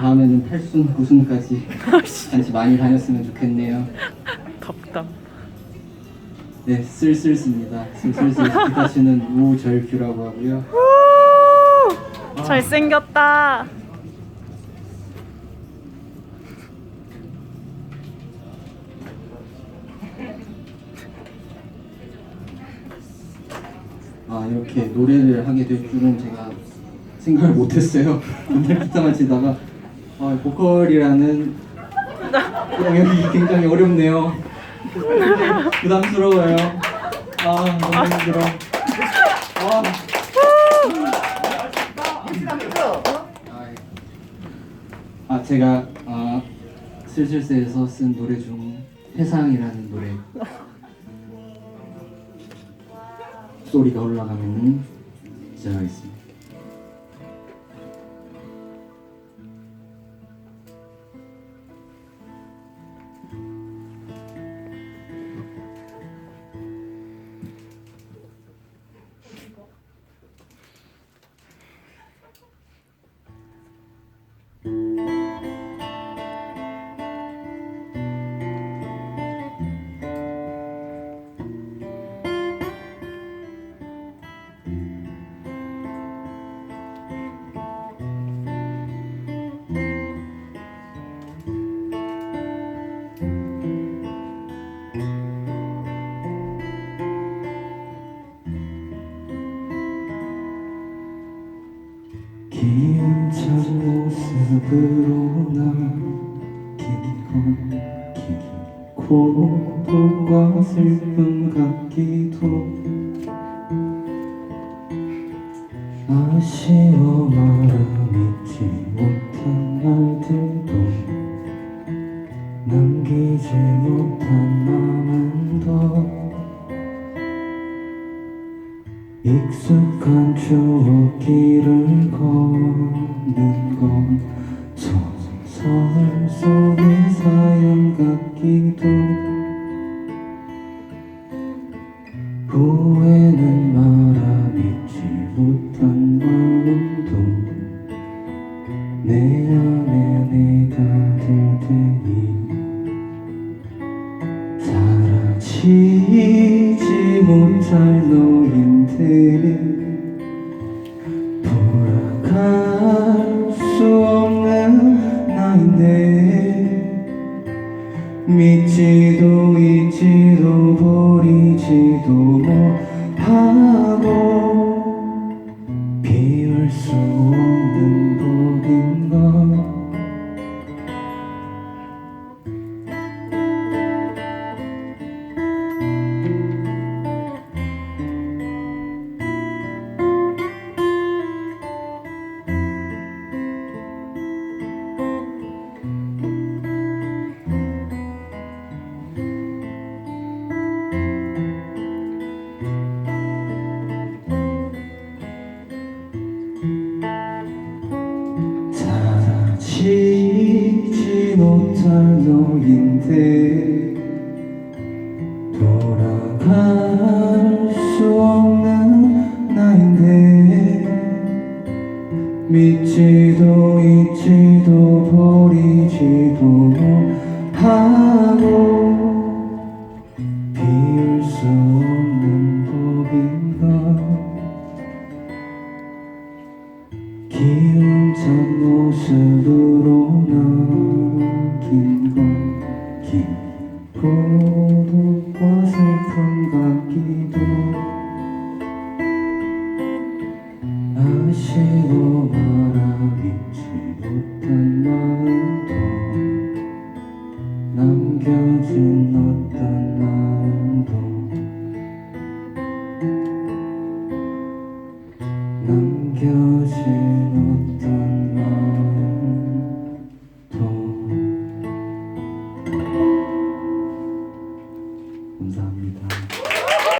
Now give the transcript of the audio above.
다음에는 탈순 우승까지 같이 많이 다녔으면 좋겠네요. 덥다. 네, 쓸쓸습니다. 쓸쓸쓸 기타 치는 우절규라고 하고요. 아. 잘생겼다. 아 이렇게 노래를 하게 될 줄은 제가 생각을 못했어요. 맨날 기타만 치다가 아, 보컬이라는 영역이 굉장히 어렵네요. 부담스러워요. 아 너무 힘들어. 아. 아 제가 아, 슬슬스에서 쓴 노래 중 해상이라는 노래 소리가 올라가면은 시작하겠습니다. 모습으로 남긴 건 고독과 슬픔 같기도 아쉬워 말아 믿지 못한 날들도 남기지 못한 마음은 더 익숙한 추억 길을 걷는 건 소설 속의 사연 같기도. 후회는 말아 믿지 못한 마음도. 내 안에 내가 될 테니 사라지지 못할 너인데 나인데. 믿지도 사라지지 못할 너인데 돌아갈 수 없는 나인데 믿지도 잊지도 버리지도 건 고독과 슬픔 같기도 아쉬워 말아 믿지 못한 마음도 남겨진 어떤